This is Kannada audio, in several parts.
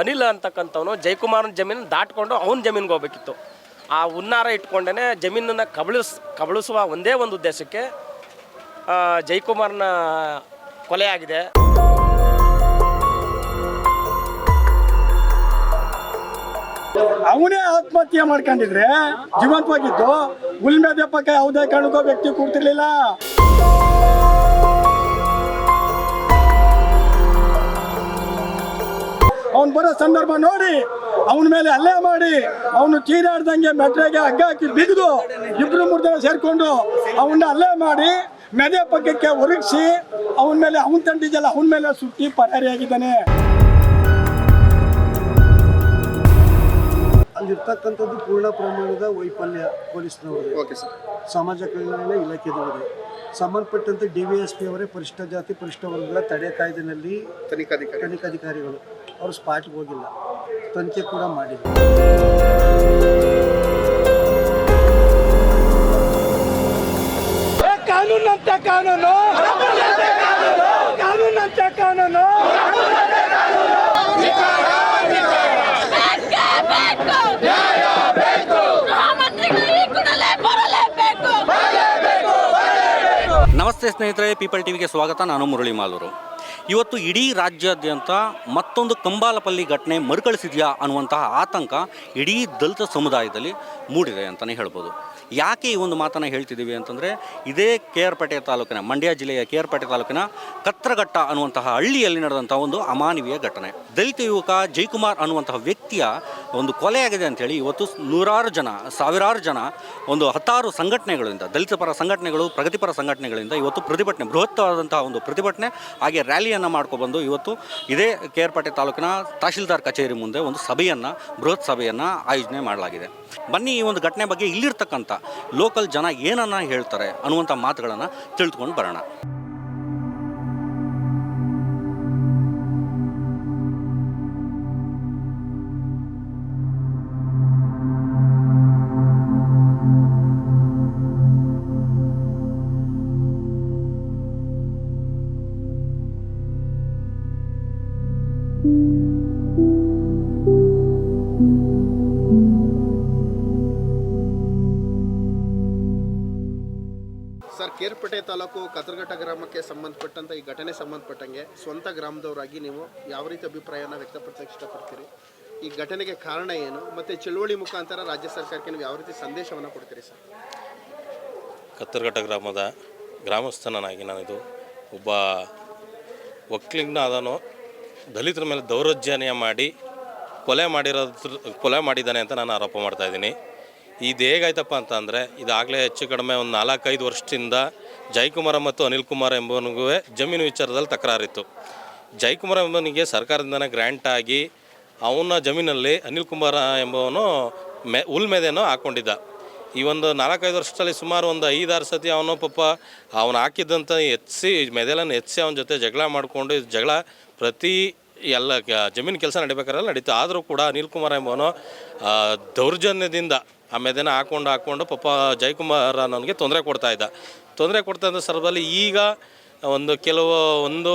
ಅನಿಲ್ ಅಂತಕ್ಕಂಥವನು ಜಯಕುಮಾರನ ಜಮೀನು ದಾಟ್ಕೊಂಡು ಅವನ ಜಮೀನಿಗೆ ಹೋಗ್ಬೇಕಿತ್ತು. ಆ ಹುನ್ನಾರ ಇಟ್ಕೊಂಡೇ ಜಮೀನನ್ನು ಕಬಳಿಸ್, ಕಬಳಿಸುವ ಒಂದೇ ಒಂದು ಉದ್ದೇಶಕ್ಕೆ ಜೈಕುಮಾರ್ನ ಕೊಲೆ ಆಗಿದೆ. ಅವನೇ ಆತ್ಮಹತ್ಯೆ ಮಾಡ್ಕೊಂಡಿದ್ರೆ, ಜೀವಂತವಾಗಿದ್ದು ಗುಲ್ಮೆ ದಪ್ಪಕ್ಕೆ ಯಾವುದೇ ಕಾರಣಕ್ಕೂ ವ್ಯಕ್ತಿ ಕೂಡ್ತಿರ್ಲಿಲ್ಲ ಸಂದರ್ಭ ನೋಡಿ, ಅವನ ಮೇಲೆ ಹಲ್ಲೆ ಮಾಡಿ, ಅವನು ಚೀರಾಡ್ದಂಗೆ ಮೆಟ್ರೆಗೆ ಹಗ್ಗ ಹಾಕಿ ಬಿಗಿದು ಇಬ್ರು ಮೂರು ಜನ ಸೇರ್ಕೊಂಡು ಅವನ್ನ ಹಲ್ಲೆ ಮಾಡಿ ಮೆದೆ ಪಕ್ಕಕ್ಕೆ ಒರಗಿಸಿ ಅವನ ಮೇಲೆ, ಅವನ ತಂಡಿದೆಲ್ಲ ಅವನ ಮೇಲೆ ಸುಟ್ಟಿ ಪರಾರಿಯಾಗಿದ್ದಾನೆ. ಅಲ್ಲಿರ್ತಕ್ಕಂಥದ್ದು ಪೂರ್ಣ ಪ್ರಮಾಣದ ವೈಫಲ್ಯ ಪೊಲೀಸ್ನವರು ಓಕೆ ಸರ್ ಸಮಾಜ ಕಲ್ಯಾಣ ಇಲಾಖೆದವರು ಸಂಬಂಧಪಟ್ಟಂತೆ ಡಿ ವಿ ಎಸ್ ಪಿ ಅವರೇ ಪರಿಷ್ಠ ಜಾತಿ ಪರಿಷ್ಠ ವರ್ಗಗಳ ತಡೆ ಕಾಯ್ದೆನಲ್ಲಿ ತನಿಖಾಧಿಕಾರಿ. ತನಿಖಾಧಿಕಾರಿಗಳು. ಅವರು ಸ್ಪಾಟ್ಗೆ ಹೋಗಿಲ್ಲ. ತನಿಖೆ ಕೂಡ ಮಾಡಿಲ್ಲ. ಕಾನೂನಂತ ಕಾನೂನು ಕಾನೂನಂತೆ ಕಾನೂನು ಗೃಹಮಂತ್ರಿಗಳು ಈ ಕೂಡಲೇ ಬರಲೇಬೇಕು ನಮಸ್ತೆ ಸ್ನೇಹಿತರೆ ಪೀಪಲ್ ಟಿವಿಗೆ ಸ್ವಾಗತ. ನಾನು ಮುರಳಿ ಮಾಲೂರು ಇವತ್ತು ಇಡೀ ರಾಜ್ಯಾದ್ಯಂತ ಮತ್ತೊಂದು ಕಂಬಾಲಪಲ್ಲಿ ಘಟನೆ ಮರುಕಳಿಸಿದೆಯಾ ಅನ್ನುವಂತಹ ಆತಂಕ ಇಡೀ ದಲಿತ ಸಮುದಾಯದಲ್ಲಿ ಮೂಡಿದೆ ಅಂತಲೇ ಹೇಳ್ಬೋದು. ಯಾಕೆ ಈ ಒಂದು ಮಾತನ್ನು ಹೇಳ್ತಿದ್ದೀವಿ ಅಂತಂದರೆ, ಇದೇ ಕೆ ಆರ್ ಪೇಟೆ ತಾಲೂಕಿನ, ಮಂಡ್ಯ ಜಿಲ್ಲೆಯ ಕೆ ಆರ್ ಪೇಟೆ ತಾಲೂಕಿನ ಕತ್ರಘಟ್ಟ ಅನ್ನುವಂತಹ ಹಳ್ಳಿಯಲ್ಲಿ ನಡೆದಂಥ ಒಂದು ಅಮಾನವೀಯ ಘಟನೆ. ದಲಿತ ಯುವಕ ಜೈಕುಮಾರ್ ಅನ್ನುವಂತಹ ವ್ಯಕ್ತಿಯ ಒಂದು ಕೊಲೆಯಾಗಿದೆ ಅಂತೇಳಿ ಇವತ್ತು ನೂರಾರು ಜನ, ಸಾವಿರಾರು ಜನ ಒಂದು ಹತ್ತಾರು ಸಂಘಟನೆಗಳಿಂದ, ದಲಿತ ಪರ ಸಂಘಟನೆಗಳು ಪ್ರಗತಿಪರ ಸಂಘಟನೆಗಳಿಂದ ಇವತ್ತು ಪ್ರತಿಭಟನೆ ಬೃಹತ್ವಾದಂತಹ ಒಂದು ಪ್ರತಿಭಟನೆ, ಹಾಗೆ ರ್ಯಾಲಿಯನ್ನು ಮಾಡ್ಕೊಬಂದು ಇವತ್ತು ಇದೇ ಕೆ ಆರ್ ಪೇಟೆ ತಾಲೂಕಿನ ತಹಶೀಲ್ದಾರ್ ಕಚೇರಿ ಮುಂದೆ ಒಂದು ಸಭೆಯನ್ನು, ಬೃಹತ್ ಸಭೆಯನ್ನು ಆಯೋಜನೆ ಮಾಡಲಾಗಿದೆ. ಬನ್ನಿ ಈ ಒಂದು ಘಟನೆ ಬಗ್ಗೆ ಇಲ್ಲಿರ್ತಕ್ಕಂಥ ಲೋಕಲ್ ಜನ ಏನನ್ನ ಹೇಳ್ತಾರೆ ಅನ್ನುವಂಥ ಮಾತುಗಳನ್ನು ತಿಳ್ಕೊಂಡು ಬರೋಣ. ಕೇರ್ಪೇಟೆ ತಾಲೂಕು ಕತರ್ಘಟ್ಟ ಗ್ರಾಮಕ್ಕೆ ಸಂಬಂಧಪಟ್ಟಂತ ಈ ಘಟನೆ ಸಂಬಂಧಪಟ್ಟಂಗೆ ಸ್ವಂತ ಗ್ರಾಮದವರಾಗಿ ನೀವು ಯಾವ ರೀತಿ ಅಭಿಪ್ರಾಯನ ವ್ಯಕ್ತಪಡಿಸಕ್ಕೆ ಇಷ್ಟಪಡ್ತೀರಿ? ಈ ಘಟನೆಗೆ ಕಾರಣ ಏನು? ಮತ್ತೆ ಚಳುವಳಿ ಮುಖಾಂತರ ರಾಜ್ಯ ಸರ್ಕಾರಕ್ಕೆ ನೀವು ಯಾವ ರೀತಿ ಸಂದೇಶವನ್ನು ಕೊಡ್ತೀರಿ ಸರ್? ಕತ್ತರ್ಘಟ್ಟ ಗ್ರಾಮದ ಗ್ರಾಮಸ್ಥನಾಗಿ ನಾನಿದು. ಒಬ್ಬ ಒಕ್ಕಲಿಗನ ಅದನ್ನು ದಲಿತರ ಮೇಲೆ ದೌರ್ಜನ್ಯ ಮಾಡಿ ಕೊಲೆ ಮಾಡಿರೋದ್ರ ಕೊಲೆ ಮಾಡಿದ್ದಾನೆ ಅಂತ ನಾನು ಆರೋಪ ಮಾಡ್ತಾ ಇದ್ದೀನಿ. ಇದು ಹೇಗಾಯ್ತಪ್ಪ ಅಂತ ಅಂದರೆ ಇದಾಗಲೇ ಹೆಚ್ಚು ಕಡಿಮೆ ಒಂದು ನಾಲ್ಕೈದು ವರ್ಷದಿಂದ ಜಯಕುಮಾರ ಮತ್ತು ಅನಿಲ್ ಕುಮಾರ್ ಎಂಬುವನಿಗೂ ಜಮೀನು ವಿಚಾರದಲ್ಲಿ ತಕರಾರಿತ್ತು. ಜಯಕುಮಾರ್ ಎಂಬನಿಗೆ ಸರ್ಕಾರದಿಂದನೇ ಗ್ರ್ಯಾಂಟ್ ಆಗಿ ಅವನ ಜಮೀನಲ್ಲಿ ಅನಿಲ್ ಕುಮಾರ ಎಂಬವನು ಮೆ ಉಲ್ಮೆದೆನೋ ಹಾಕ್ಕೊಂಡಿದ್ದ ಈ ಒಂದು ನಾಲ್ಕೈದು ವರ್ಷದಲ್ಲಿ ಸುಮಾರು ಒಂದು ಐದಾರು ಸತಿ ಅವನು ಪಾಪ ಅವನು ಹಾಕಿದ್ದಂಥ ಎತ್ಸಿ ಮೆದೆಲನ್ನು ಎತ್ಸಿ ಅವನ ಜೊತೆ ಜಗಳ ಮಾಡಿಕೊಂಡು ಜಗಳ ಪ್ರತಿ ಎಲ್ಲ ಜಮೀನು ಕೆಲಸ ನಡಿಬೇಕಾರೆಲ್ಲ ನಡೀತು. ಆದರೂ ಕೂಡ ಅನಿಲ್ ಕುಮಾರ್ ಎಂಬವನು ದೌರ್ಜನ್ಯದಿಂದ ಆ ಮೆದೆನ ಹಾಕ್ಕೊಂಡು ಹಾಕ್ಕೊಂಡು ಪಾಪ ಜಯಕುಮಾರ್ ನನಗೆ ತೊಂದರೆ ಕೊಡ್ತಾ ಇದ್ದ. ತೊಂದರೆ ಕೊಡ್ತಾ ಇದ್ದ ಸಂದರ್ಭದಲ್ಲಿ ಈಗ ಒಂದು ಕೆಲವು, ಒಂದು,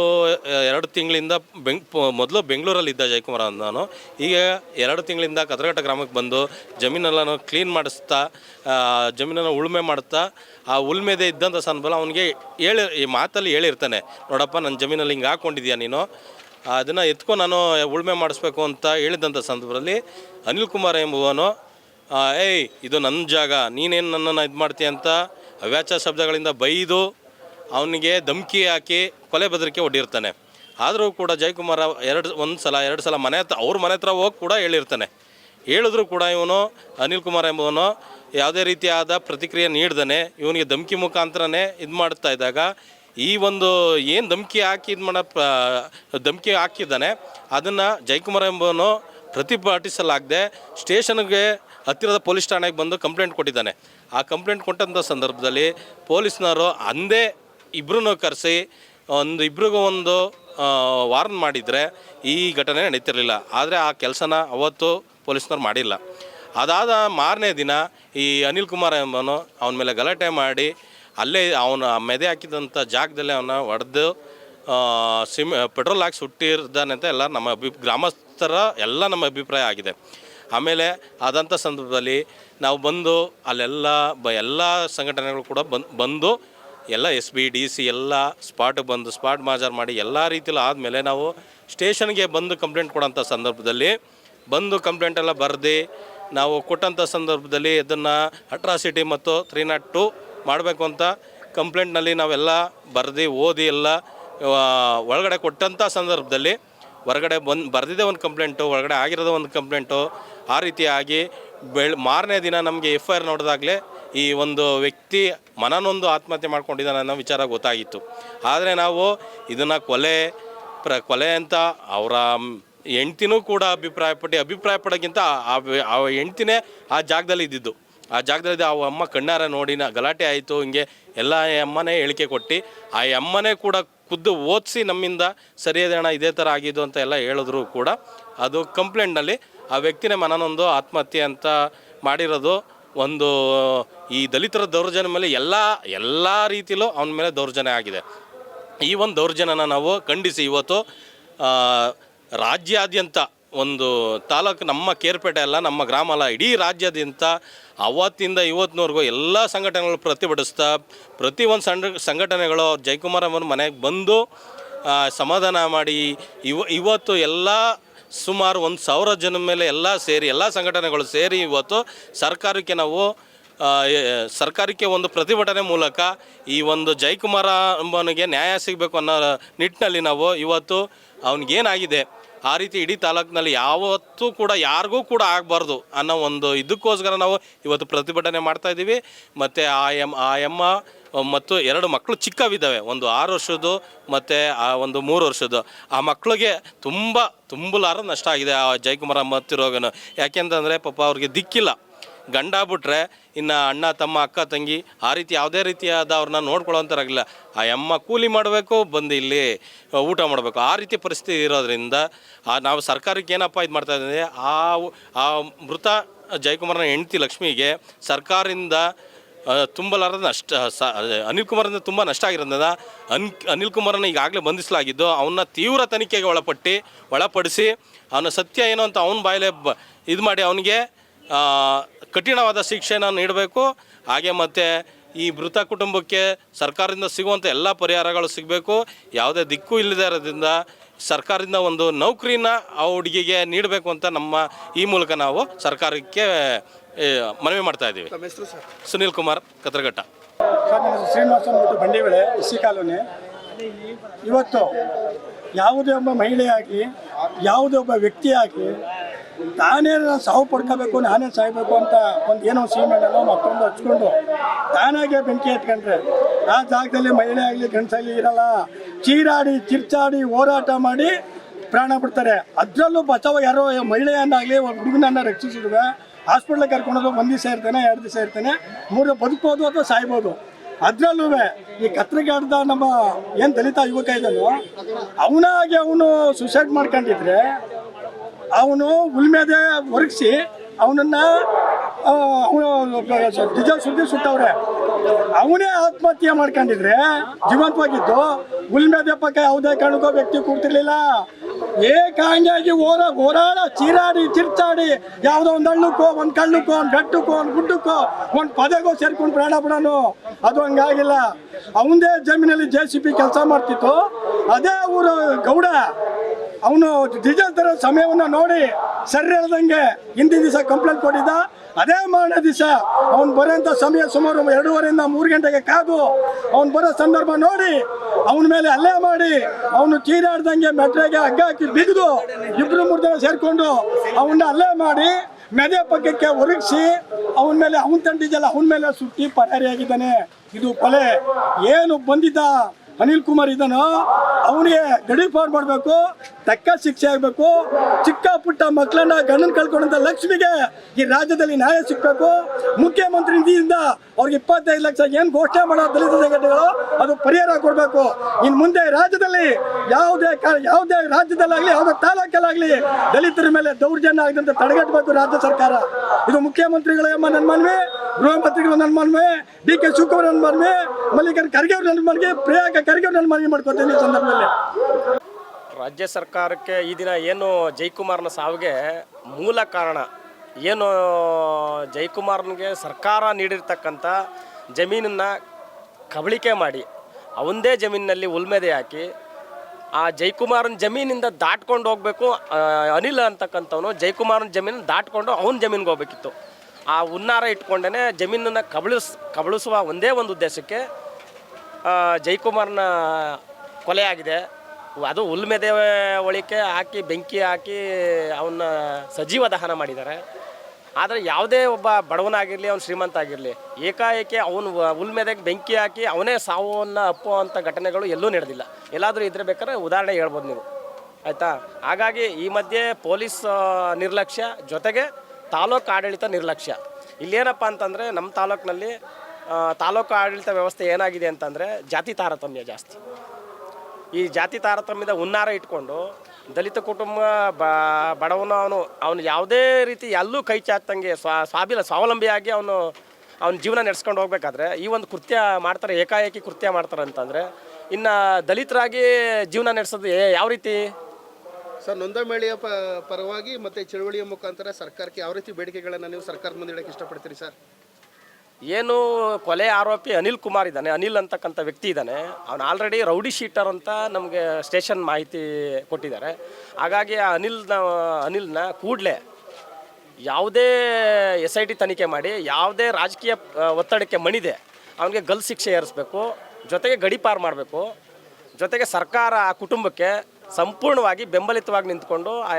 ಎರಡು ತಿಂಗಳಿಂದ ಬೆಂಗ್ ಮೊದಲು ಮೊದಲು ಬೆಂಗಳೂರಲ್ಲಿದ್ದ ಜಯಕುಮಾರ್ ನಾನು. ಈಗ ಎರಡು ತಿಂಗಳಿಂದ ಕದ್ರಘಟ್ಟ ಗ್ರಾಮಕ್ಕೆ ಬಂದು ಜಮೀನೆಲ್ಲನೂ ಕ್ಲೀನ್ ಮಾಡಿಸ್ತಾ ಜಮೀನನ್ನು ಉಳುಮೆ ಮಾಡ್ತಾ, ಆ ಉಳುಮೆದೇ ಇದ್ದಂಥ ಸಂದರ್ಭದಲ್ಲಿ ಅವನಿಗೆ ಹೇಳಿ, ಈ ಮಾತಲ್ಲಿ ಹೇಳಿರ್ತಾನೆ, ನೋಡಪ್ಪ, ನನ್ನ ಜಮೀನಲ್ಲಿ ಹಿಂಗೆ ಹಾಕ್ಕೊಂಡಿದ್ಯಾ ನೀನು? ಅದನ್ನು ಎತ್ಕೊಂಡು ನಾನು ಉಳುಮೆ ಮಾಡಿಸ್ಬೇಕು ಅಂತ ಹೇಳಿದಂಥ ಸಂದರ್ಭದಲ್ಲಿ ಅನಿಲ್ ಕುಮಾರ್ ಎಂಬುವನು ಏಯ್, ಇದು ನನ್ನ ಜಾಗ. ನೀನೇನು ನನ್ನನ್ನು ಇದು ಮಾಡ್ತೀಯ ಅಂತ ಅವ್ಯಾಚ ಶಬ್ದಗಳಿಂದ ಬೈದು ಅವನಿಗೆ ಧಮಕಿ ಹಾಕಿ ಕೊಲೆ ಬೆದರಿಕೆ ಒಡ್ಡಿರ್ತಾನೆ. ಆದರೂ ಕೂಡ ಜಯಕುಮಾರ ಎರಡು ಒಂದು ಸಲ, ಎರಡು ಸಲ ಮನೆ ಹತ್ರ, ಅವ್ರ ಮನೆ ಹತ್ರ ಹೋಗಿ ಕೂಡ ಹೇಳಿರ್ತಾನೆ. ಹೇಳಿದ್ರು ಕೂಡ ಇವನು, ಅನಿಲ್ ಕುಮಾರ್ ಎಂಬುವನು ಯಾವುದೇ ರೀತಿಯಾದ ಪ್ರತಿಕ್ರಿಯೆ ನೀಡ್ದಾನೆ, ಇವನಿಗೆ ಧಮಕಿ ಮುಖಾಂತರನೇ ಇದು ಮಾಡ್ತಾ ಇದ್ದಾಗ ಈ ಒಂದು ಏನು ಧಮಕಿ ಹಾಕಿದ ಮಾಡೋ ಧಮಕಿ ಹಾಕಿದ್ದಾನೆ, ಅದನ್ನು ಜಯಕುಮಾರ್ ಎಂಬನು ಪ್ರತಿಭಟಿಸಲಾಗದೆ ಸ್ಟೇಷನ್ಗೆ ಹತ್ತಿರದ ಪೊಲೀಸ್ ಠಾಣೆಗೆ ಬಂದು ಕಂಪ್ಲೇಂಟ್ ಕೊಟ್ಟಿದ್ದಾನೆ. ಆ ಕಂಪ್ಲೇಂಟ್ ಕೊಟ್ಟಂಥ ಸಂದರ್ಭದಲ್ಲಿ ಪೊಲೀಸ್ನವರು ಅಂದೇ ಇಬ್ಬರೂ ಕರೆಸಿ, ಒಂದು ಇಬ್ರಿಗೂ ಒಂದು ವಾರ್ನ್ ಮಾಡಿದರೆ ಈ ಘಟನೆ ನಡೀತಿರಲಿಲ್ಲ. ಆದರೆ ಆ ಕೆಲಸನ ಅವತ್ತು ಪೊಲೀಸ್ನವ್ರು ಮಾಡಿಲ್ಲ. ಅದಾದ ಮಾರನೇ ದಿನ ಈ ಅನಿಲ್ ಕುಮಾರ್ ಎಂಬನು ಅವನ ಮೇಲೆ ಗಲಾಟೆ ಮಾಡಿ ಅಲ್ಲೇ ಅವನ ಮೆದೆ ಹಾಕಿದಂಥ ಜಾಗದಲ್ಲೇ ಅವನ ಹೊಡೆದು ಸಿಮ್, ಪೆಟ್ರೋಲ್ ಹಾಕಿ ಸುಟ್ಟಿರ್ದಾನೆ ಅಂತ ಎಲ್ಲ ನಮ್ಮ ಅಭಿ, ಗ್ರಾಮಸ್ಥರ ಎಲ್ಲ ನಮ್ಮ ಅಭಿಪ್ರಾಯ ಆಗಿದೆ. ಆಮೇಲೆ ಆದಂಥ ಸಂದರ್ಭದಲ್ಲಿ ನಾವು ಬಂದು ಅಲ್ಲೆಲ್ಲ ಬ, ಎಲ್ಲ ಸಂಘಟನೆಗಳು ಕೂಡ ಬಂದು ಎಲ್ಲ ಎಸ್ ಬಿ, ಡಿ ಸಿ ಎಲ್ಲ ಸ್ಪಾಟ್ ಬಂದು ಸ್ಪಾಟ್ ಮಾಜರ್ ಮಾಡಿ ಎಲ್ಲ ರೀತಿಯಲ್ಲಿ ಆದಮೇಲೆ ನಾವು ಸ್ಟೇಷನ್ಗೆ ಬಂದು ಕಂಪ್ಲೇಂಟ್ ಕೊಡೋಂಥ ಸಂದರ್ಭದಲ್ಲಿ, ಬಂದು ಕಂಪ್ಲೇಂಟ್ ಎಲ್ಲ ಬರೆದು ನಾವು ಕೊಟ್ಟಂಥ ಸಂದರ್ಭದಲ್ಲಿ ಇದನ್ನು ಅಟ್ರಾಸಿಟಿ ಮತ್ತು ತ್ರೀ ನಾಟ್ ಟು ಮಾಡಬೇಕು ಅಂತ ಕಂಪ್ಲೇಂಟ್ನಲ್ಲಿ ನಾವೆಲ್ಲ ಬರೆದು, ಓದಿ ಎಲ್ಲ ಒಳಗಡೆ ಕೊಟ್ಟಂಥ ಸಂದರ್ಭದಲ್ಲಿ ಹೊರಗಡೆ ಬಂದು ಬರೆದಿದೆ ಒಂದು ಕಂಪ್ಲೇಂಟು ಒಳಗಡೆ ಆಗಿರೋದು ಒಂದು ಕಂಪ್ಲೇಂಟು, ಆ ರೀತಿಯಾಗಿ ಬೆಳ್, ಮಾರನೇ ದಿನ ನಮಗೆ ಎಫ್ ಐ ಆರ್ ನೋಡಿದಾಗಲೇ ಈ ಒಂದು ವ್ಯಕ್ತಿ ಮನನೊಂದು ಆತ್ಮಹತ್ಯೆ ಮಾಡ್ಕೊಂಡಿದ್ದಾನೆ ಅನ್ನೋ ವಿಚಾರ ಗೊತ್ತಾಗಿತ್ತು. ಆದರೆ ನಾವು ಇದನ್ನು ಕೊಲೆ ಪ್ರ, ಕೊಲೆ ಅಂತ ಅವರ ಹೆಂಡ್ತಿನೂ ಕೂಡ ಅಭಿಪ್ರಾಯಪಟ್ಟು, ಅಭಿಪ್ರಾಯಪಡೋಕ್ಕಿಂತ ಆ ಹೆಂಡ್ತಿನೇ ಆ ಜಾಗದಲ್ಲಿ ಇದ್ದಿದ್ದು. ಆ ಜಾಗದಲ್ಲಿ ಆ ಅಮ್ಮ ಕಣ್ಣಾರ ನೋಡಿ ನಾ ಗಲಾಟೆ ಆಯಿತು, ಹಿಂಗೆ ಎಲ್ಲ ಅಮ್ಮನೇ ಹೇಳಿಕೆ ಕೊಟ್ಟು, ಆ ಅಮ್ಮನೇ ಕೂಡ ಖುದ್ದು ಓದಿಸಿ ನಮ್ಮಿಂದ ಸರಿಯಾದ ಹಣ ಇದೇ ಥರ ಆಗಿದ್ದು ಅಂತ ಎಲ್ಲ ಹೇಳಿದ್ರು ಕೂಡ. ಅದು ಕಂಪ್ಲೇಂಟ್ನಲ್ಲಿ ಆ ವ್ಯಕ್ತಿನೇ ಮನನೊಂದು ಆತ್ಮಹತ್ಯೆ ಅಂತ ಮಾಡಿರೋದು ಒಂದು, ಈ ದಲಿತರ ದೌರ್ಜನ್ಯ ಮೇಲೆ ಎಲ್ಲ ಎಲ್ಲ ರೀತಿಲೂ ಅವನ ಮೇಲೆ ದೌರ್ಜನ್ಯ ಆಗಿದೆ. ಈ ಒಂದು ದೌರ್ಜನ್ಯನ ನಾವು ಖಂಡಿಸಿ ಇವತ್ತು ರಾಜ್ಯಾದ್ಯಂತ ಒಂದು ತಾಲೂಕು ನಮ್ಮ ಕೇರ್ಪೇಟೆ ಅಲ್ಲ, ನಮ್ಮ ಗ್ರಾಮ ಅಲ್ಲ, ಇಡೀ ರಾಜ್ಯದಿಂದ ಅವತ್ತಿಂದ ಇವತ್ತಿನವರೆಗೂ ಎಲ್ಲ ಸಂಘಟನೆಗಳು ಪ್ರತಿಭಟಿಸ್ತಾ, ಪ್ರತಿ ಒಂದು ಸಂಘ ಸಂಘಟನೆಗಳು ಜಯಕುಮಾರ್ ಅವರ ಮನೆಗೆ ಬಂದು ಸಮಾಧಾನ ಮಾಡಿ, ಇವ, ಇವತ್ತು ಎಲ್ಲ ಸುಮಾರು ಒಂದು ಸಾವಿರ ಜನ ಮೇಲೆ ಎಲ್ಲ ಸೇರಿ, ಎಲ್ಲ ಸಂಘಟನೆಗಳು ಸೇರಿ ಇವತ್ತು ಸರ್ಕಾರಕ್ಕೆ ನಾವು ಸರ್ಕಾರಕ್ಕೆ ಒಂದು ಪ್ರತಿಭಟನೆ ಮೂಲಕ ಈ ಒಂದು ಜಯಕುಮಾರ ಎಂಬನಿಗೆ ನ್ಯಾಯ ಸಿಗಬೇಕು ಅನ್ನೋ ನಿಟ್ಟಿನಲ್ಲಿ ನಾವು ಇವತ್ತು ಅವನಿಗೇನಾಗಿದೆ ಆ ರೀತಿ ಇಡೀ ತಾಲೂಕಿನಲ್ಲಿ ಯಾವತ್ತೂ ಕೂಡ ಯಾರಿಗೂ ಕೂಡ ಆಗಬಾರ್ದು ಅನ್ನೋ ಒಂದು ಇದಕ್ಕೋಸ್ಕರ ನಾವು ಇವತ್ತು ಪ್ರತಿಭಟನೆ ಮಾಡ್ತಾ ಇದ್ದೀವಿ. ಮತ್ತು ಆ ಎಂ, ಆ ಎಮ್ಮ, ಮತ್ತು ಎರಡು ಮಕ್ಕಳು ಚಿಕ್ಕವಿದ್ದಾವೆ. ಒಂದು ಆರು ವರ್ಷದ್ದು, ಮತ್ತು ಆ ಒಂದು ಮೂರು ವರ್ಷದ್ದು. ಆ ಮಕ್ಕಳಿಗೆ ತುಂಬ ತುಂಬಲಾರ ನಷ್ಟ ಆಗಿದೆ ಆ ಜಯಕುಮಾರ ಮತ್ತಿರೋಗನು. ಯಾಕೆಂತಂದರೆ ಪಾಪ ಅವ್ರಿಗೆ ದಿಕ್ಕಿಲ್ಲ. ಗಂಡ ಬಿಟ್ರೆ ಇನ್ನು ಅಣ್ಣ, ತಮ್ಮ, ಅಕ್ಕ, ತಂಗಿ ಆ ರೀತಿ ಯಾವುದೇ ರೀತಿಯಾದ ಅವ್ರನ್ನ ನೋಡ್ಕೊಳ್ಳೋಂಥರಾಗಿಲ್ಲ ಆ ಅಮ್ಮ ಕೂಲಿ ಮಾಡಬೇಕು, ಬಂದು ಇಲ್ಲಿ ಊಟ ಮಾಡಬೇಕು. ಆ ರೀತಿ ಪರಿಸ್ಥಿತಿ ಇರೋದ್ರಿಂದ ನಾವು ಸರ್ಕಾರಕ್ಕೆ ಏನಪ್ಪ ಇದು ಮಾಡ್ತಾ ಇದ್ದೀವಿ, ಆ ಆ ಮೃತ ಜಯಕುಮಾರನ ಹೆಂಡತಿ ಲಕ್ಷ್ಮಿಗೆ ಸರ್ಕಾರದಿಂದ ತುಂಬಲಾರದ ನಷ್ಟ, ಸ ಅನಿಲ್ ಕುಮಾರಿಂದ ತುಂಬ ನಷ್ಟ ಆಗಿರೋದ್ರಿಂದ ಅನ್, ಅನಿಲ್ ಕುಮಾರನ್ನ ಈಗಾಗಲೇ ಬಂಧಿಸಲಾಗಿದ್ದು, ಅವನ್ನ ತೀವ್ರ ತನಿಖೆಗೆ ಒಳಪಟ್ಟು, ಒಳಪಡಿಸಿ, ಅವನ ಸತ್ಯ ಏನು ಅಂತ ಅವನ ಬಾಯಲೆ ಇದು ಮಾಡಿ ಅವನಿಗೆ ಕಠಿಣವಾದ ಶಿಕ್ಷೆಯನ್ನು ನೀಡಬೇಕು. ಹಾಗೆ ಮತ್ತು ಈ ಮೃತ ಕುಟುಂಬಕ್ಕೆ ಸರ್ಕಾರದಿಂದ ಸಿಗುವಂಥ ಎಲ್ಲ ಪರಿಹಾರಗಳು ಸಿಗಬೇಕು. ಯಾವುದೇ ದಿಕ್ಕು ಇಲ್ಲದೇ ಇರೋದ್ರಿಂದ ಸರ್ಕಾರದಿಂದ ಒಂದು ನೌಕರಿನ ಆ ಹುಡುಗಿಗೆ ನೀಡಬೇಕು ಅಂತ ನಮ್ಮ ಈ ಮೂಲಕ ನಾವು ಸರ್ಕಾರಕ್ಕೆ ಮನವಿ ಮಾಡ್ತಾ ಇದ್ದೀವಿ. ಸುನೀಲ್ ಕುಮಾರ್ ಕತ್ರಘಟ್ಟ ಶ್ರೀನಿವಾಸ ಮತ್ತು ಬಂಡಿವೇಳೆ ಸಿ ಕಾಲೋನಿ. ಇವತ್ತು ಯಾವುದೇ ಒಬ್ಬ ಮಹಿಳೆಯಾಗಿ ಯಾವುದೇ ಒಬ್ಬ ವ್ಯಕ್ತಿಯಾಗಿ ತಾನೇ ಸಾವು ಪಡ್ಕೋಬೇಕು, ನಾನೇ ಸಾಯ್ಬೇಕು ಅಂತ ಒಂದು ಏನೋ ಸೀಮೆಣ್ಣನೋ ಮತ್ತೊಂದು ಹಚ್ಕೊಂಡು ತಾನಾಗೆ ಬೆಂಕಿ ಎತ್ಕೊಂಡ್ರೆ. ಆ ಜಾಗದಲ್ಲಿ ಮಹಿಳೆ ಆಗಲಿ ಗಂಡಸಾಗಲಿ ಇರಲ್ಲ. ಚೀರಾಡಿ ಚಿರ್ಚಾಡಿ ಹೋರಾಟ ಮಾಡಿ ಪ್ರಾಣ ಬಿಡ್ತಾರೆ. ಅದರಲ್ಲೂ ಬಚಾವ ಯಾರೋ ಮಹಿಳೆಯನ್ನಾಗಲಿ ಒಂದು ಹುಡುಗನನ್ನ ರಕ್ಷಿಸಿದ್ವಿ ಹಾಸ್ಪಿಟ್ಲಿಗೆ ಕರ್ಕೊಂಡೋದು ಒಂದು ದಿವಸ ಇರ್ತಾನೆ, ಎರಡು ದಿವಸ ಇರ್ತಾನೆ. ಮೂರು ಬದುಕ್ಬೋದು ಅಥವಾ ಸಾಯ್ಬೋದು. ಅದರಲ್ಲೂ ಈ ಕತ್ರಿಗಾಡ್ದ ನಮ್ಮ ಏನು ದಲಿತ ಯುವಕ ಇದ್ದಾನೋ, ಅವನಾಗಿ ಅವನು ಸುಸೈಡ್ ಮಾಡ್ಕೊಂಡಿದ್ರೆ ಅವನು ಉಲ್ಮೆದೆ ಒರಗಿಸಿ ಅವನನ್ನ ಅವನು ನಿಜ ಸುದ್ದಿ ಸುಟ್ಟವ್ರೆ. ಅವನೇ ಆತ್ಮಹತ್ಯೆ ಮಾಡ್ಕೊಂಡಿದ್ರೆ, ಜೀವಂತವಾಗಿದ್ದು ಉಲ್ಮೆದೆ ಪಕ್ಕ ಯಾವುದೇ ಕಾರಣಕ್ಕೂ ವ್ಯಕ್ತಿ ಕೂಡ್ತಿರ್ಲಿಲ್ಲ ಏಕಾಂಗಿಯಾಗಿ ಓರ ಹೋರಾಡ, ಚೀರಾಡಿ ಚಿರ್ಚಾಡಿ ಯಾವುದೋ ಒಂದು ಹಣ್ಣಕ್ಕೋ, ಒಂದು ಕಣ್ಣಕ್ಕೋ, ಒಂದು ಗಟ್ಟಕ್ಕೋ, ಒಂದು ಗುಡ್ಡಕ್ಕೋ, ಒಂದು ಪದೆಗೋ ಸೇರ್ಕೊಂಡು ಪ್ರಾಣ ಬಿಡೋನು. ಅದು ಹಂಗಾಗಿಲ್ಲ. ಅವಂದೇ ಜಮೀನಲ್ಲಿ ಜೆ ಸಿ ಪಿ ಕೆಲಸ ಮಾಡ್ತಿತ್ತು. ಅದೇ ಊರು ಗೌಡ. ಅವನು ಡೀಸೆಲ್ ತರೋ ಸಮಯವನ್ನು ನೋಡಿ ಸರಿ ಹೇಳ್ದಂಗೆ ಹಿಂದಿನ ದಿವಸ ಕಂಪ್ಲೇಂಟ್ ಕೊಟ್ಟಿದ್ದ. ಅದೇ ಮಾರನೇ ದಿವಸ ಅವ್ನು ಬರೋಂಥ ಸಮಯ ಸುಮಾರು ಎರಡೂವರೆಯಿಂದ ಮೂರು ಗಂಟೆಗೆ ಕಾದು ಅವ್ನು ಬರೋ ಸಂದರ್ಭ ನೋಡಿ ಅವನ ಮೇಲೆ ಹಲ್ಲೆ ಮಾಡಿ ಅವನು ಚೀರಾಡ್ದಂಗೆ ಮೆಟ್ರೆಗೆ ಹಗ್ಗ ಹಾಕಿ ಬಿಗಿದು ಇಬ್ರು ಮೂರು ಜನ ಸೇರಿಕೊಂಡು ಅವನ್ನ ಹಲ್ಲೆ ಮಾಡಿ ಮೆದೆ ಪಕ್ಕಕ್ಕೆ ಒರಗಿಸಿ ಅವನ ಮೇಲೆ ಅವನ ತಂಡಿದ್ದಲ್ಲ ಅವನ ಮೇಲೆ ಸುಟ್ಟಿ ಪರಾರಿಯಾಗಿದ್ದಾನೆ. ಇದು ಕೊಲೆ. ಏನು ಬಂದಿದ್ದ ಅನಿಲ್ ಕುಮಾರ್ ಇದನ್ನು ಅವನಿಗೆ ಗಡಿಪಾರು ಮಾಡಬೇಕು, ತಕ್ಕ ಶಿಕ್ಷೆ ಆಗಬೇಕು, ಚಿಕ್ಕ ಪುಟ್ಟ ಮಕ್ಕಳನ್ನ ಗಂಡನ ಕಳ್ಕೊಂಡಂತ ಲಕ್ಷ್ಮಿಗೆ ಈ ರಾಜ್ಯದಲ್ಲಿ ನ್ಯಾಯ ಸಿಗಬೇಕು. ಮುಖ್ಯಮಂತ್ರಿ ನಿಧಿಯಿಂದ ಅವ್ರಿಗೆ ಇಪ್ಪತ್ತೈದು ಲಕ್ಷ ಏನು ಘೋಷಣೆ ಮಾಡೋ ದಲಿತ ಸಂಘಟನೆಗಳು, ಅದು ಪರಿಹಾರ ಕೊಡಬೇಕು. ಇನ್ನು ಮುಂದೆ ರಾಜ್ಯದಲ್ಲಿ ಯಾವುದೇ ಯಾವುದೇ ರಾಜ್ಯದಲ್ಲಾಗ್ಲಿ, ಯಾವುದೇ ತಾಲೂಕಲ್ಲಾಗಲಿ ದಲಿತರ ಮೇಲೆ ದೌರ್ಜನ್ಯ ಆಗದಂತ ತಡೆಗಟ್ಟಬೇಕು ರಾಜ್ಯ ಸರ್ಕಾರ. ಇದು ಮುಖ್ಯಮಂತ್ರಿಗಳು ಎಂಬ ನನ್ನ ಮನವಿ. ಗೃಹ ನನ್ನ ಮನವಿ ಡಿ ಕೆ ಶಿವಕುಮಾರ್ ನನ್ನ ಮನವಿ ಮಲ್ಲಿಕಾರ್ಜುನ ಖರ್ಗೆ ಅವ್ರ ನನ್ನ ಮನವಿ ಪ್ರಿಯಾಂಕ ಖರ್ಗೆ ಅವ್ರ ನನ್ನ ಮನವಿ ಮಾಡ್ಕೊತೀನಿ ಈ ಸಂದರ್ಭದಲ್ಲಿ. ರಾಜ್ಯ ಸರ್ಕಾರಕ್ಕೆ ಈ ದಿನ ಏನು ಜೈಕುಮಾರ್ನ ಸಾವಿಗೆ ಮೂಲ ಕಾರಣ, ಏನು ಜೈಕುಮಾರ್ನಿಗೆ ಸರ್ಕಾರ ನೀಡಿರ್ತಕ್ಕಂಥ ಜಮೀನನ್ನು ಕಬಳಿಕೆ ಮಾಡಿ, ಅವಂದೇ ಜಮೀನಿನಲ್ಲಿ ಉಲ್ಮೆದೆ ಹಾಕಿ, ಆ ಜೈಕುಮಾರನ ಜಮೀನಿಂದ ದಾಟ್ಕೊಂಡು ಹೋಗಬೇಕು ಅನಿಲ್ ಅಂತಕ್ಕಂಥವನು ಜೈಕುಮಾರನ ಜಮೀನು ದಾಟ್ಕೊಂಡು ಅವನ ಜಮೀನಿಗೆ ಹೋಗ್ಬೇಕಿತ್ತು. ಆ ಹುನ್ನಾರ ಇಟ್ಕೊಂಡೇ ಜಮೀನನ್ನು ಕಬಳಿಸ್, ಕಬಳಿಸುವ ಒಂದೇ ಒಂದು ಉದ್ದೇಶಕ್ಕೆ ಜೈಕುಮಾರ್ನ ಕೊಲೆಯಾಗಿದೆ ಅದು ಹುಲ್ಮೆದೆ ಒಳಿಕೆ ಹಾಕಿ, ಬೆಂಕಿ ಹಾಕಿ ಅವನ್ನ ಸಜೀವ ದಹನ ಮಾಡಿದ್ದಾರೆ. ಆದರೆ ಯಾವುದೇ ಒಬ್ಬ ಬಡವನಾಗಿರಲಿ, ಅವ್ನು ಶ್ರೀಮಂತ ಆಗಿರಲಿ, ಏಕಾಏಕಿ ಅವನು ಉಲ್ಮೆದೆಗೆ ಬೆಂಕಿ ಹಾಕಿ ಅವನೇ ಸಾವನ್ನು ಅಂಥ ಘಟನೆಗಳು ಎಲ್ಲೂ ನಡೆದಿಲ್ಲ. ಎಲ್ಲಾದರೂ ಇದ್ರೆ ಬೇಕಾದ್ರೆ ಉದಾಹರಣೆ ಹೇಳ್ಬೋದು ನೀವು. ಆಯಿತಾ? ಹಾಗಾಗಿ ಈ ಮಧ್ಯೆ ಪೊಲೀಸ್ ನಿರ್ಲಕ್ಷ್ಯ ಜೊತೆಗೆ ತಾಲೂಕು ಆಡಳಿತ ನಿರ್ಲಕ್ಷ್ಯ. ಇಲ್ಲೇನಪ್ಪ ಅಂತಂದರೆ ನಮ್ಮ ತಾಲೂಕಿನಲ್ಲಿ ತಾಲೂಕು ಆಡಳಿತ ವ್ಯವಸ್ಥೆ ಏನಾಗಿದೆ ಅಂತಂದರೆ ಜಾತಿ ತಾರತಮ್ಯ ಜಾಸ್ತಿ. ಈ ಜಾತಿ ತಾರತಮ್ಯದ ಹುನ್ನಾರ ಇಟ್ಕೊಂಡು ದಲಿತ ಕುಟುಂಬ ಬ, ಬಡವನು ಅವನು ಅವನು ಯಾವುದೇ ರೀತಿ ಎಲ್ಲೂ ಕೈ ಚಾಚಂಗೆ ಸ್ವಾ, ಸ್ವಾಭಿಲ, ಸ್ವಾವಲಂಬಿಯಾಗಿ ಅವನು, ಅವನ ಜೀವನ ನಡೆಸ್ಕೊಂಡು ಹೋಗ್ಬೇಕಾದ್ರೆ ಈ ಒಂದು ಕೃತ್ಯ ಮಾಡ್ತಾರೆ, ಏಕಾಏಕಿ ಕೃತ್ಯ ಮಾಡ್ತಾರೆ ಅಂತಂದರೆ ಇನ್ನು ದಲಿತರಾಗಿ ಜೀವನ ನಡೆಸೋದು ಯಾವ ರೀತಿ? ಸರ್ ನೊಂದಮೇಳಿಯ ಪರವಾಗಿ ಮತ್ತು ಚಳುವಳಿಯ ಮುಖಾಂತರ ಸರ್ಕಾರಕ್ಕೆ ಯಾವ ರೀತಿ ಬೇಡಿಕೆಗಳನ್ನು ನೀವು ಸರ್ಕಾರದ ಮುಂದೆ ಇಡಕ್ಕೆ ಇಷ್ಟಪಡ್ತೀರಿ ಸರ್? ಏನು ಕೊಲೆ ಆರೋಪಿ ಅನಿಲ್ ಕುಮಾರ್ ಇದ್ದಾನೆ. ಅನಿಲ್ ಅಂತಕ್ಕಂಥ ವ್ಯಕ್ತಿ ಇದ್ದಾನೆ. ಅವನು ಆಲ್ರೆಡಿ ರೌಡಿ ಶೀಟರ್ ಅಂತ ನಮಗೆ ಸ್ಟೇಷನ್ ಮಾಹಿತಿ ಕೊಟ್ಟಿದ್ದಾರೆ. ಹಾಗಾಗಿ ಆ ಅನಿಲ್ನ ಅನಿಲ್ನ ಕೂಡಲೇ ಯಾವುದೇ ಎಸ್ ಐ ಟಿ ತನಿಖೆ ಮಾಡಿ, ಯಾವುದೇ ರಾಜಕೀಯ ಒತ್ತಡಕ್ಕೆ ಮಣಿದೆ, ಅವನಿಗೆ ಗಲ್ ಶಿಕ್ಷೆ ಏರಿಸಬೇಕು, ಜೊತೆಗೆ ಗಡಿಪಾರು ಮಾಡಬೇಕು, ಜೊತೆಗೆ ಸರ್ಕಾರ ಆ ಕುಟುಂಬಕ್ಕೆ ಸಂಪೂರ್ಣವಾಗಿ ಬೆಂಬಲಿತವಾಗಿ ನಿಂತ್ಕೊಂಡು ಆ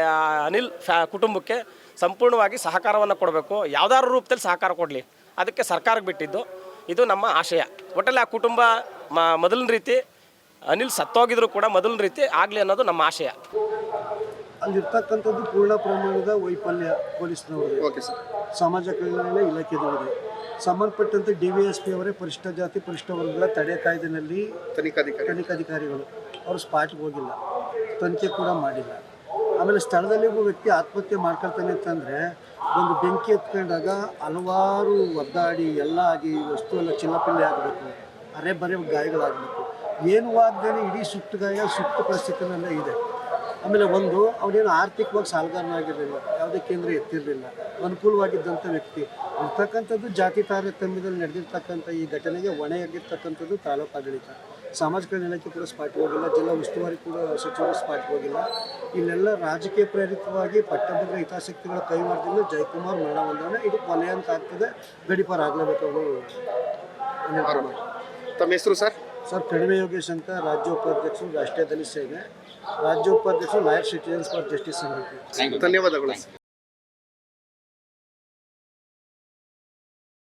ಅನಿಲ್ ಫ್ಯಾ ಕುಟುಂಬಕ್ಕೆ ಸಂಪೂರ್ಣವಾಗಿ ಸಹಕಾರವನ್ನು ಕೊಡಬೇಕು. ಯಾವುದಾದ್ರು ರೂಪದಲ್ಲಿ ಸಹಕಾರ ಕೊಡಲಿ. ಅದಕ್ಕೆ ಸರ್ಕಾರಕ್ಕೆ ಬಿಟ್ಟಿದ್ದು. ಇದು ನಮ್ಮ ಆಶಯ. ಒಟ್ಟಲ್ಲಿ ಆ ಕುಟುಂಬ ಮ ಮೊದಲಿನ ರೀತಿ ಅನಿಲ್ ಸತ್ತೋಗಿದ್ರು ಕೂಡ ಮೊದಲಿನ ರೀತಿ ಆಗಲಿ ಅನ್ನೋದು ನಮ್ಮ ಆಶಯ. ಅಲ್ಲಿರ್ತಕ್ಕಂಥದ್ದು ಪೂರ್ಣ ಪ್ರಮಾಣದ ವೈಫಲ್ಯ ಪೊಲೀಸ್ನವರು. ಓಕೆ ಸರ್ ಸಮಾಜ ಕಲ್ಯಾಣ ಇಲಾಖೆದವರು. ಸಂಬಂಧಪಟ್ಟಂತೆ ಡಿ ವಿ ಎಸ್ ಪಿ ಅವರೇ ಪರಿಷ್ಠ ಜಾತಿ ಪರಿಷ್ಠ ವರ್ಗಗಳ ತಡೆ ಕಾಯ್ದೆನಲ್ಲಿ ತನಿಖಾಧಿಕಾರಿ. ತನಿಖಾಧಿಕಾರಿಗಳು. ಅವರು ಸ್ಪಾಟ್ಗೆ ಹೋಗಿಲ್ಲ. ತನಿಖೆ ಕೂಡ ಮಾಡಿಲ್ಲ. ಆಮೇಲೆ ಸ್ಥಳದಲ್ಲಿ ಒಬ್ಬ ವ್ಯಕ್ತಿ ಆತ್ಮಹತ್ಯೆ ಮಾಡ್ಕೊಳ್ತಾನೆ ಅಂತಂದರೆ ಒಂದು ಬೆಂಕಿ ಎತ್ಕೊಂಡಾಗ ಹಲವಾರು ಒದ್ದಾಡಿ ಎಲ್ಲ ಆಗಿ ವಸ್ತು ಎಲ್ಲ ಚಿಲ್ಲಪಿಲ್ಲೆ ಆಗಬೇಕು, ಅರೆ ಬರೆ ಗಾಯಗಳಾಗಬೇಕು. ಏನು ಆಗದೇನೆ ಇಡೀ ಸುಟ್ಟು ಗಾಯ, ಸುಟ್ಟು ಪರಿಸ್ಥಿತಿನಲ್ಲೇ ಇದೆ. ಆಮೇಲೆ ಒಂದು ಅವನೇನು ಆರ್ಥಿಕವಾಗಿ ಸಾಲಗಾರನಾಗಿರಲಿಲ್ಲ ಯಾವುದೇ ಕೇಂದ್ರ ಎತ್ತಿರಲಿಲ್ಲ, ಅನುಕೂಲವಾಗಿದ್ದಂಥ ವ್ಯಕ್ತಿ. ಇರ್ತಕ್ಕಂಥದ್ದು ಜಾತಿ ತಾರತಮ್ಯದಲ್ಲಿ ನಡೆದಿರ್ತಕ್ಕಂಥ ಈ ಘಟನೆಗೆ ಹೊಣೆಯಾಗಿರ್ತಕ್ಕಂಥದ್ದು ತಾಲೂಕು ಆಡಳಿತ. ಸಮಾಜ ನೆಲಕ್ಕೆ ಇಲಾಖೆ ಕೂಡ ಸ್ಪಾಟ್ಗೆ ಹೋಗಿಲ್ಲ ಜಿಲ್ಲಾ ಉಸ್ತುವಾರಿ ಕೂಡ ಸಚಿವರು ಸ್ಪಾಟ್ಗೆ ಹೋಗಿಲ್ಲ. ಇಲ್ಲೆಲ್ಲ ರಾಜಕೀಯ ಪ್ರೇರಿತವಾಗಿ ಪಟ್ಟಭದ್ರ ಹಿತಾಸಕ್ತಿಗಳ ಕೈವಾರದಿಂದ ಜಯಕುಮಾರ್ ಮರಣ ಹೊಂದಾಣ ಇದು ಕೊನೆ ಅಂತ ಆಗ್ತದೆ. ಗಡಿಪಾರ ಆಗಲೇಬೇಕು ಅವರು ತಮ್ಮ ಹೆಸರು ಸರ್? ಸರ್ ಕಡಿಮೆ ಯೋಗೇಶ್ ಅಂತ ರಾಜ್ಯ ಉಪಾಧ್ಯಕ್ಷರು ರಾಷ್ಟ್ರೀಯ ದಲಿತ ಸೇನೆ ರಾಜ್ಯ ಉಪಾಧ್ಯಕ್ಷರು ಲಾಯರ್ ಸಿಟಿಜನ್ಸ್ ಫಾರ್ ಜಸ್ಟಿಸ್ ಸಮಿತಿ. ಧನ್ಯವಾದಗಳು ಸರ್.